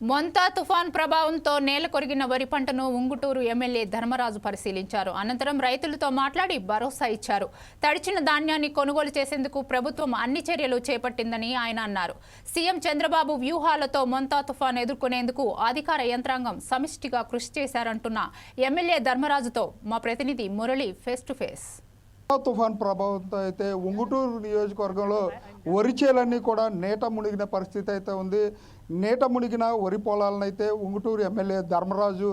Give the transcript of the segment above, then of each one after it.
మొంతా తుఫాన్ ప్రభావంతో నేల కొరిగిన వరి పంటను ఉంగుటూరు ఎమ్మెల్యే ధర్మరాజు పరిశీలించారు. అనంతరం రైతులతో మాట్లాడి భరోసా ఇచ్చారు. తడిచిన ధాన్యాన్ని కొనుగోలు చేసేందుకు ప్రభుత్వం అన్ని చర్యలు చేపట్టిందని ఆయన అన్నారు. సీఎం చంద్రబాబు వ్యూహాలతో మొంతా తుఫాన్ ఎదుర్కొనేందుకు అధికార యంత్రాంగం సమిష్టిగా కృషి చేశారంటున్న ఎమ్మెల్యే ధర్మరాజుతో మా ప్రతినిధి మురళి ఫేస్ టు ఫేస్ తుఫాన్ ప్రభావంతో అయితే ఉంగుటూరు నియోజకవర్గంలో వరి చేలన్నీ కూడా నీట మునిగిన పరిస్థితి అయితే ఉంది. నీట మునిగిన వరి పొలాలను అయితే ఉంగుటూరు ఎమ్మెల్యే ధర్మరాజు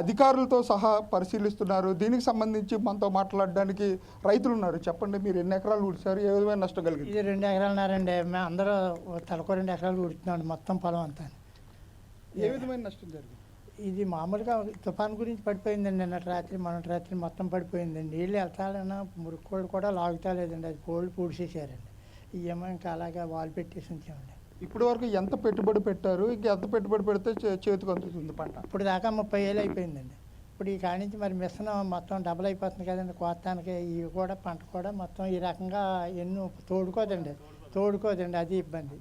అధికారులతో సహా పరిశీలిస్తున్నారు. దీనికి సంబంధించి మనతో మాట్లాడడానికి రైతులు ఉన్నారు. చెప్పండి మీరు ఎన్ని ఎకరాలు ఊడిచారు? ఏ విధమైన నష్టం కలిగింది? ఇది రెండు ఎకరాలున్నారండి. మేము అందరూ తలకో రెండు ఎకరాలు ఉడుతున్నాం మొత్తం పొలం అంతా. ఏ విధమైన నష్టం జరిగింది? ఇది మామూలుగా తుఫాన్ గురించి పడిపోయిందండి నిన్నటి రాత్రి మొన్నటి రాత్రి మొత్తం పడిపోయిందండి. నీళ్ళు వెళ్తాలన్నా మురుక్కోళ్ళు కూడా లాగుతా లేదండి అది కోళ్ళు పూడిసేసారండి ఇవేమో ఇంకా అలాగా వాల్ పెట్టేసి ఉంచామండి. ఇప్పటి వరకు ఎంత పెట్టుబడి పెట్టారు? ఇంకా ఎంత పెట్టుబడి పెడితే చే- చేతికి అందుతుంది పంట? ఇప్పుడు దాకా ముప్పై ఏళ్ళు అయిపోయిందండి. ఇప్పుడు ఈ కాడి నుంచి మరి మిషన్ మొత్తం డబుల్ అయిపోతుంది కదండి. కోస్తానికి ఇవి కూడా పంట కూడా మొత్తం ఈ రకంగా ఎన్నో తోడుకోదండి. తోడుకోదండి. అది ఇబ్బంది.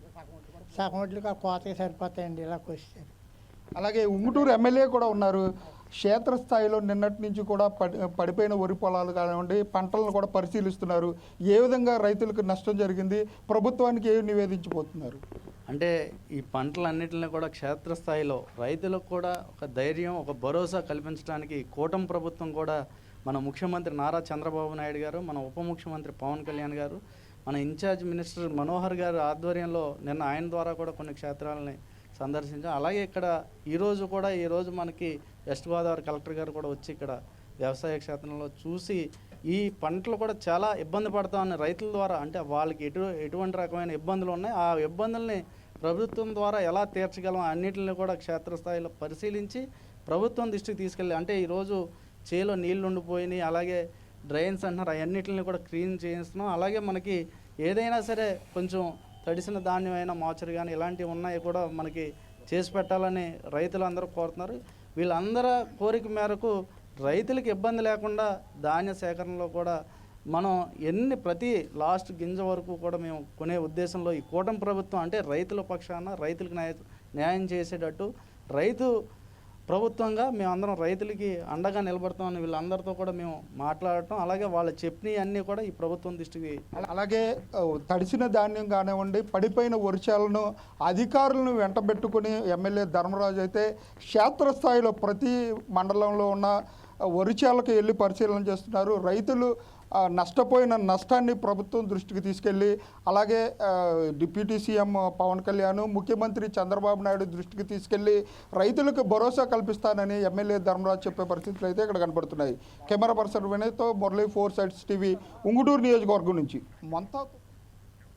సగం వడ్లు ఆ కోతకి సరిపోతాయండి. ఇలా కోసేసారు అలాగే ఉంగుటూరు ఎమ్మెల్యే కూడా ఉన్నారు. క్షేత్రస్థాయిలో నిన్నటి నుంచి కూడా పడి పడిపోయిన వరి పొలాలు కానివ్వండి పంటలను కూడా పరిశీలిస్తున్నారు. ఏ విధంగా రైతులకు నష్టం జరిగింది? ప్రభుత్వానికి ఏమి నివేదించిపోతున్నారు అంటే ఈ పంటలన్నిటిని కూడా క్షేత్రస్థాయిలో రైతులకు కూడా ఒక ధైర్యం ఒక భరోసా కల్పించడానికి కూటమి ప్రభుత్వం కూడా మన ముఖ్యమంత్రి నారా చంద్రబాబు నాయుడు గారు మన ఉప ముఖ్యమంత్రి పవన్ కళ్యాణ్ గారు మన ఇన్ఛార్జ్ మినిస్టర్ మనోహర్ గారి ఆధ్వర్యంలో నిన్న ఆయన ద్వారా కూడా కొన్ని క్షేత్రాలని సందర్శించాం. అలాగే ఇక్కడ ఈరోజు కూడా ఈరోజు మనకి వెస్ట్ గోదావరి కలెక్టర్ గారు కూడా వచ్చి ఇక్కడ వ్యవసాయ క్షేత్రంలో చూసి ఈ పంటలు కూడా చాలా ఇబ్బంది పడతా ఉన్నాయి రైతుల ద్వారా అంటే వాళ్ళకి ఎటు ఎటువంటి రకమైన ఇబ్బందులు ఉన్నాయి ఆ ఇబ్బందుల్ని ప్రభుత్వం ద్వారా ఎలా తీర్చగలం అన్నిటిని కూడా క్షేత్రస్థాయిలో పరిశీలించి ప్రభుత్వం దృష్టికి తీసుకెళ్ళి అంటే ఈరోజు చేలో నీళ్ళు ఉండిపోయినాయి అలాగే డ్రైన్స్ అంటున్నారు అవన్నిటిని కూడా క్లీన్ చేయిస్తున్నాం. అలాగే మనకి ఏదైనా సరే కొంచెం తడిసిన ధాన్యం అయినా మాచరు కానీ ఇలాంటివి ఉన్నాయి కూడా మనకి చేసి పెట్టాలని రైతులందరూ కోరుతున్నారు. వీళ్ళందరి కోరిక మేరకు రైతులకు ఇబ్బంది లేకుండా ధాన్య సేకరణలో కూడా మనం ఎన్ని ప్రతి లాస్ట్ గింజ వరకు కూడా మేము కొనే ఉద్దేశంలో ఈ కూటమి ప్రభుత్వం అంటే రైతుల పక్షాన రైతులకు న్యాయ న్యాయం చేసేటట్టు రైతు ప్రభుత్వంగా మేమందరం రైతులకి అండగా నిలబడతామని వీళ్ళందరితో కూడా మేము మాట్లాడటం అలాగే వాళ్ళు చెప్పినవి అన్నీ కూడా ఈ ప్రభుత్వం దృష్టికి అలాగే తడిచిన తడిసిన ధాన్యం కానివ్వండి పడిపోయిన వర్షాలను అధికారులను వెంటబెట్టుకుని ఎమ్మెల్యే ధర్మరాజు అయితే క్షేత్రస్థాయిలో ప్రతి మండలంలో ఉన్న వరిచేలకు వెళ్ళి పరిశీలన చేస్తున్నారు. రైతులు నష్టపోయిన నష్టాన్ని ప్రభుత్వం దృష్టికి తీసుకెళ్ళి అలాగే డిప్యూటీ సీఎం పవన్ కళ్యాణ్ ముఖ్యమంత్రి చంద్రబాబు నాయుడు దృష్టికి తీసుకెళ్ళి రైతులకు భరోసా కల్పిస్తానని ఎమ్మెల్యే ధర్మరాజు చెప్పే పరిస్థితులు అయితే ఇక్కడ కనబడుతున్నాయి camera person వినయ్తో Murali four sides TV Unguturu నియోజకవర్గం నుంచి. మొంతా